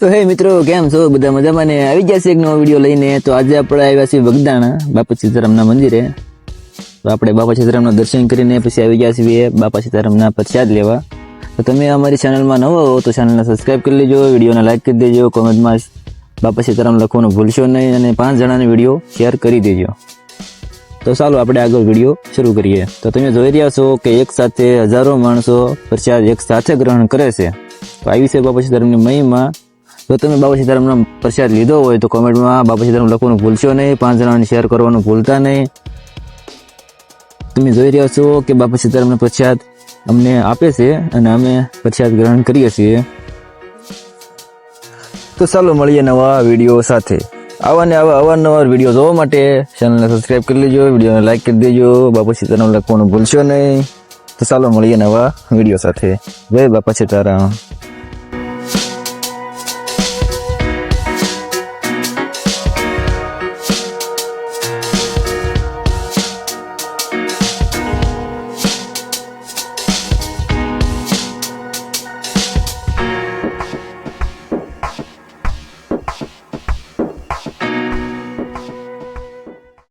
તો હે મિત્રો, કેમ છો? બધા મજામાં ને? આવી ગયા છે એક નવો વીડિયો લઈને. તો આજે આપણે આવ્યા છીએ વગદાણા, બાપા સીતારામના મંદિરે. તો આપણે બાપા સીતારામના દર્શન કરીને પછી આવી ગયા છીએ. બાપા સીતારામના પ્રસાદ લેવા. તો તમે અમારી ચેનલમાં નવો હો તો ચેનલને સબસ્ક્રાઈબ કરી લેજો, વિડીયોને લાઈક કરી દેજો કોમેન્ટમાં બાપા સીતારામ લખવાનું ભૂલશો નહીં અને પાંચ જણાને વીડિયો શેર કરી દેજો. તો ચાલો આપણે આગળ વીડિયો શરૂ કરીએ. તો તમે જોઈ રહ્યા છો કે એક સાથે હજારો માણસો પ્રસાદ એક સાથે ગ્રહણ કરે છે. તો આવી છે બાપા સીતારામની મહિમા. જો તમે બાબા સીતારામનો પ્રસાદ લીધો હોય તો કોમેન્ટમાં બાબા સીતારામ લખવાનું ભૂલશો નહીં. પાંચ જણાને શેર કરવાનું ભૂલતા નહીં. તમે જોઈ રહ્યા છો કે બાપા સીતારામનો પ્રસાદ અમને આપે છે અને અમે પ્રસાદ ગ્રહણ કરીએ છીએ. તો ચાલો મળીએ નવા વીડિયો સાથે. આવા ને આવા અવારનવાર વીડિયો જોવા માટે ચેનલને સબસ્ક્રાઇબ કરી લેજો, વિડીયોને લાઈક કરી દેજો બાપા સીતારામ લખવાનું ભૂલશો નહીં. તો ચાલો મળીએ નવા વીડિયો સાથે. જય બાપા સીતારામ.